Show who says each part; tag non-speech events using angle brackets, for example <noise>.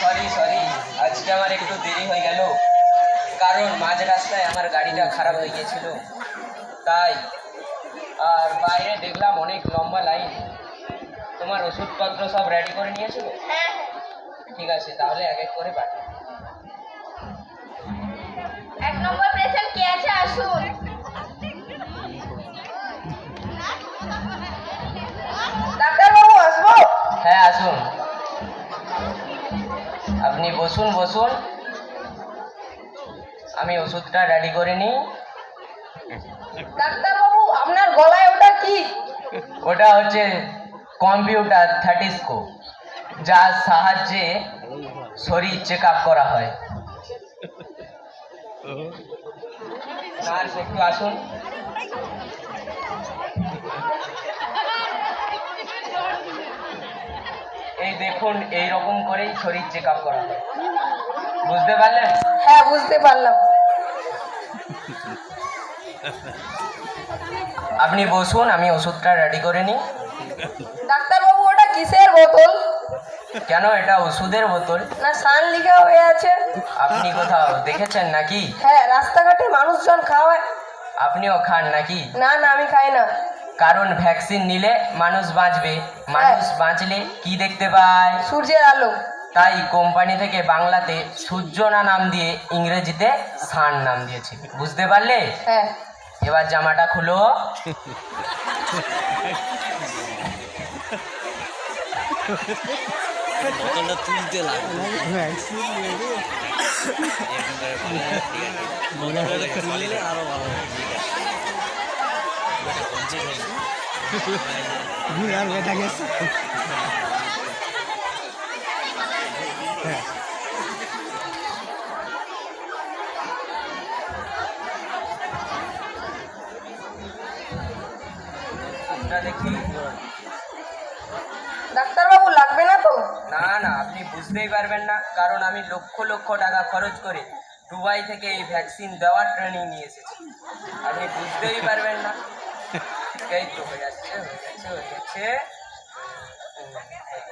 Speaker 1: Sorry sorry আজকে আমার একটু দেরি হয়ে গেল। কারণ মাঝ রাস্তায় আমার গাড়িটা খারাপ হয়ে গিয়েছিল। তাই আর বাইরে দেখলাম অনেক লম্বা লাইন তোমার ওষুধপত্র সব রেডি করে নিয়েছো
Speaker 2: হ্যাঁ।
Speaker 1: ঠিক আছে তাহলে এক এক করে পাঠাও। আপনি বসুন বসুন। আমি ওষুধটা রেডি করে নিই।
Speaker 2: ডাক্তারবাবু আপনার গলায় ওটা কি?
Speaker 1: ওটা হচ্ছে কম্পিউটার থার্টিস্কোপ যার সাহায্যে শরীর চেক আপ করা হয়। নার্স একটু আসুন। দেখুন এই রকম করেই শরীর চেক আপ করা বুঝতে পারলেন?
Speaker 2: হ্যাঁ বুঝতে পারলাম।
Speaker 1: আপনি বসুন আমি ওষুধটা রেডি করে নিই।
Speaker 2: ডাক্তারবাবু ওটা কিসের বোতল?
Speaker 1: কেন এটা ওষুধের বোতল?
Speaker 2: না সান লিখা হয়ে আছে।
Speaker 1: আপনি কোথাও দেখেছেন নাকি?
Speaker 2: হ্যাঁ রাস্তাঘাটে মানুষজন খাওয়ায়।
Speaker 1: আপনিও খান নাকি?
Speaker 2: না না আমি খাই না।
Speaker 1: কারণ ভ্যাকসিন নিলে মানুষ বাঁচবে। মানুষ বাঁচলে কি দেখতে পায়?
Speaker 2: সূর্যের আলো।
Speaker 1: তাই কোম্পানি থেকে বাংলাতে সূর্যনা নাম দিয়ে ইংরেজিতে সান নাম দিয়েছে। বুঝতে পারলে?
Speaker 2: হ্যাঁ।
Speaker 1: এবার জামাটা খুলো। <laughs>
Speaker 3: তুলতে লাগবে আরও ভালো পঞ্চাশ হয়নি।
Speaker 1: এটা
Speaker 2: ডাক্তারবাবু, লাগবে না তো
Speaker 1: না না, আপনি বুঝতেই পারবেন না, কারণ আমি লক্ষ লক্ষ টাকা খরচ করে দুবাই থেকে এই ভ্যাকসিন দেওয়ার ট্রেনিং নিয়ে এসেছি আপনি বুঝতেই পারবেন না এই তো হয়ে যাচ্ছে হয়ে যাচ্ছে হয়ে যাচ্ছে হুম, হয়ে